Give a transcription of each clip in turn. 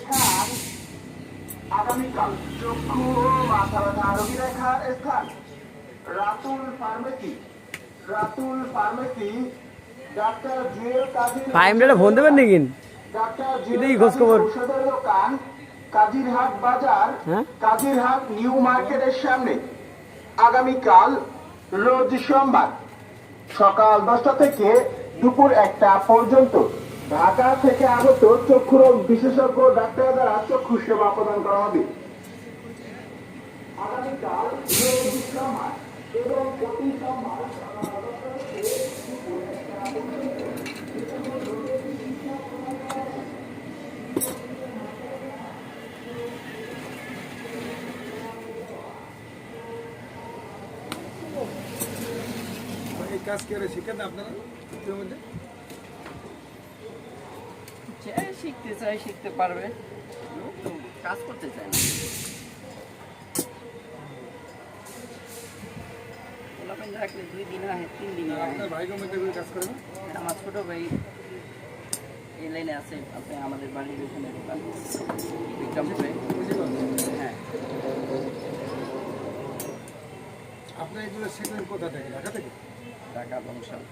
স্থান আগামীকাল চক্ষু মাথা স্থান রাতুল রাতুল ডাক্তার ফোন দেবেন নাকি ডাক্তার খবর। দোকান কাজিরহাট বাজার? কাজিরহাট নিউ মার্কেটের সামনে আগামীকাল রোজ সোমবার সকাল দশটা থেকে দুপুর একটা পর্যন্ত। ঢাকা থেকে আগত চক্ষুরোগ বিশেষজ্ঞ ডাক্তার দ্বারা চক্ষু সেবা প্রদান করা হবে। আগামীকাল এবং প্রতি সোমবার কাজ করে শিখেন আপনারা মধ্যে? শিখতে চায় শিখতে পারবে। কাজ করতে চায় না। রাখলে দুই দিন হয় তিন দিন আপনার ভাই মধ্যে কাজ করে আমার ছোট ভাই এই লাইনে আছে আপনি আমাদের বাড়ির ওখানে দোকান। বিক্রমপুরে হ্যাঁ। আপনি এগুলো শিখলেন কোথা থেকে? ঢাকা থেকে? ঢাকা বংশাল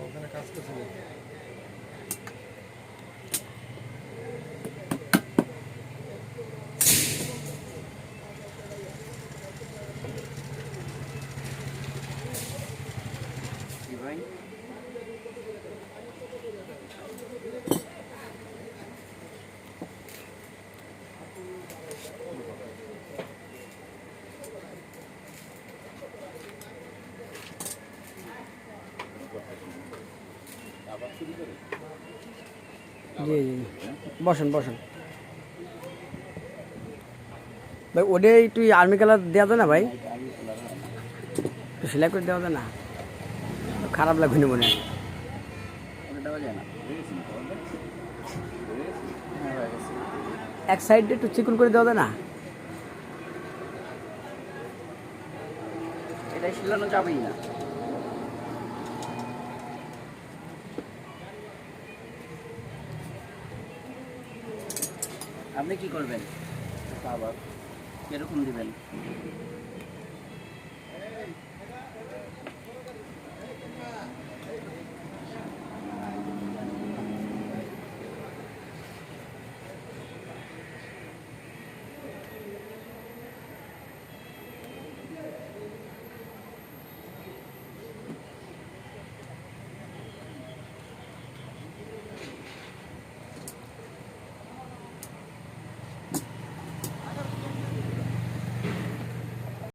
ওখানে কাজ করছিলেন ভাই? জি জি বসেন বসেন। ভাই ওটাই একটু আর্মি কালার দেওয়া যায় না ভাই? সেলাই করে দেওয়া যায় না? খারাপ লাগবে না মনে হয়। এক সাইডে একটু চিকন করে দেওয়া যায় না? এটা শিলানো যাবেই না। আপনি কি করবেন? আবার। কীরকম দিবেন?